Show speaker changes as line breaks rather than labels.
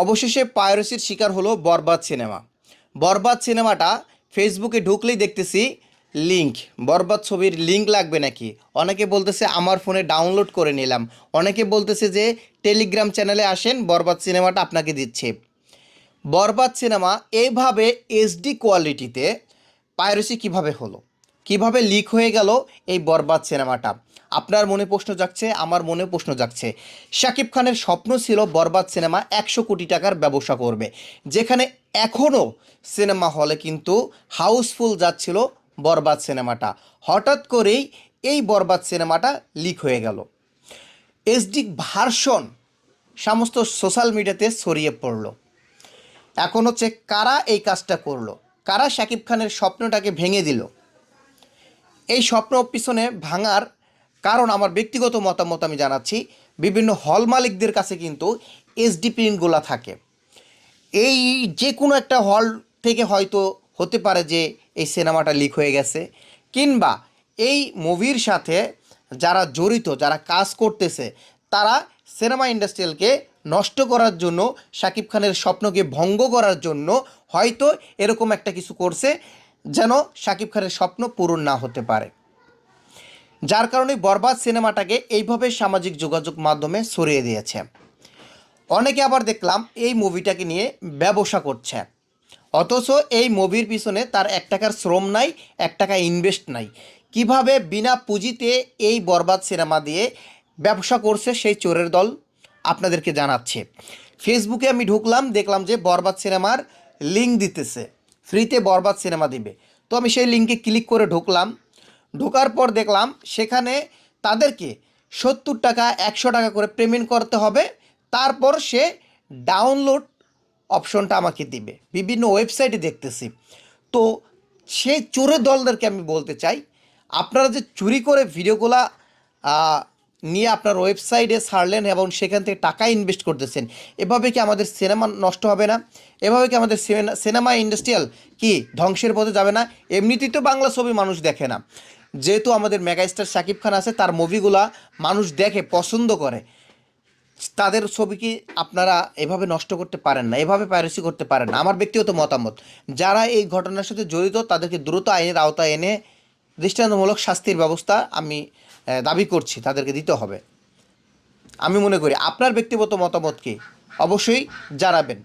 অবশেষে পায়রসির শিকার হলো বরবাদ সিনেমা। বরবাদ সিনেমাটা ফেসবুকে ঢুকলেই দেখতেছি লিঙ্ক বরবাদ ছবির লিঙ্ক লাগবে নাকি? অনেকে বলতেছে, আমার ফোনে ডাউনলোড করে নিলাম। অনেকে বলতেছে যে, টেলিগ্রাম চ্যানেলে আসেন, বরবাদ সিনেমাটা আপনাকে দিচ্ছে। বরবাদ সিনেমা এইভাবে এসডি কোয়ালিটিতে পায়রসি কীভাবে হলো? কীভাবে লিক হয়ে গেল এই বরবাদ সিনেমাটা? আপনার মনে প্রশ্ন জাগছে, আমার মনে প্রশ্ন জাগছে। শাকিব খানের স্বপ্ন ছিল বরবাদ সিনেমা একশো কোটি টাকার ব্যবসা করবে। যেখানে এখনও সিনেমা হলে কিন্তু হাউসফুল যাচ্ছিল বরবাদ সিনেমাটা। হঠাৎ করেই এই বরবাদ সিনেমাটা লিক হয়ে গেল। এইচডি ভার্সন সমস্ত সোশ্যাল মিডিয়াতে ছড়িয়ে পড়ল। এখন হচ্ছে কারা এই কাজটা করল? কারা শাকিব খানের স্বপ্নটাকে ভেঙে দিল? এই স্বপ্ন পিছনে ভাঙার কারণ আমার ব্যক্তিগত মতামত আমি জানাচ্ছি। বিভিন্ন হল মালিকদের কাছে কিন্তু এসডি প্রিন্টগুলো থাকে। এই যে কোনো একটা হল থেকে হয়তো হতে পারে যে এই সিনেমাটা লিক হয়ে গেছে, কিংবা এই মুভির সাথে যারা জড়িত, যারা কাজ করতেছে, তারা সিনেমা ইন্ডাস্ট্রিয়ালকে নষ্ট করার জন্য, শাকিব খানের স্বপ্নকে ভঙ্গ করার জন্য হয়তো এরকম একটা কিছু করছে। যেন শাকিব খানের স্বপ্ন পূরণ না হতে পারে। যার কারণে বরবাদ সিনেমাটাকে এইভাবে সামাজিক যোগাযোগ মাধ্যমে ছড়িয়ে দিয়েছে। অনেকে আবার দেখলাম এই মুভিটাকে নিয়ে ব্যবসা করছে। অথচ এই মুভির পিছনে তার এক টাকার শ্রম নাই, এক টাকা ইনভেস্ট নাই। কীভাবে বিনা পুঁজিতে এই বরবাদ সিনেমা দিয়ে ব্যবসা করছে সেই চোরের দল আপনাদেরকে জানাচ্ছে। ফেসবুকে আমি ঢুকলাম, দেখলাম যে বরবাদ সিনেমার লিঙ্ক দিতেছে। ফ্রিতে বরবাদ সিনেমা দিবে। তো আমি সেই লিঙ্কে ক্লিক করে ঢুকলাম। ঢোকার পর দেখলাম সেখানে তাদেরকে সত্তর টাকা, একশো টাকা করে পেমেন্ট করতে হবে। তারপর সে ডাউনলোড অপশনটা আমাকে দিবে। বিভিন্ন ওয়েবসাইটে দেখতেছি। তো সেই চোরের দলদেরকে আমি বলতে চাই, আপনারা যে চুরি করে ভিডিওগুলা নিয়ে আপনার ওয়েবসাইটে সারলেন এবং সেখান থেকে টাকা ইনভেস্ট করতেছেন। এভাবে কি আমাদের সিনেমা নষ্ট হবে না? এভাবে কি আমাদের সিনেমা- ইন্ডাস্ট্রিয়াল কি ধ্বংসের পথে যাবে না? এমনিতেই তো বাংলা ছবি মানুষ দেখে না। যেহেতু আমাদের মেগাস্টার শাকিব খান আছে, তার মুভিগুলা মানুষ দেখে, পছন্দ করে। তাদের ছবি কি আপনারা এভাবে নষ্ট করতে পারেন না, এভাবে পাইরেসি করতে পারেন না? আমার ব্যক্তিগত মতামত, যারা এই ঘটনার সাথে জড়িত, তাদেরকে দ্রুত আইনের আওতায় এনে দৃষ্টান্তমূলক শাস্তির ব্যবস্থা আমি দাবি করছি তাদেরকে দিতে হবে। আমি মনে করি আপনার ব্যক্তিগত মতামতকে অবশ্যই জানাবেন।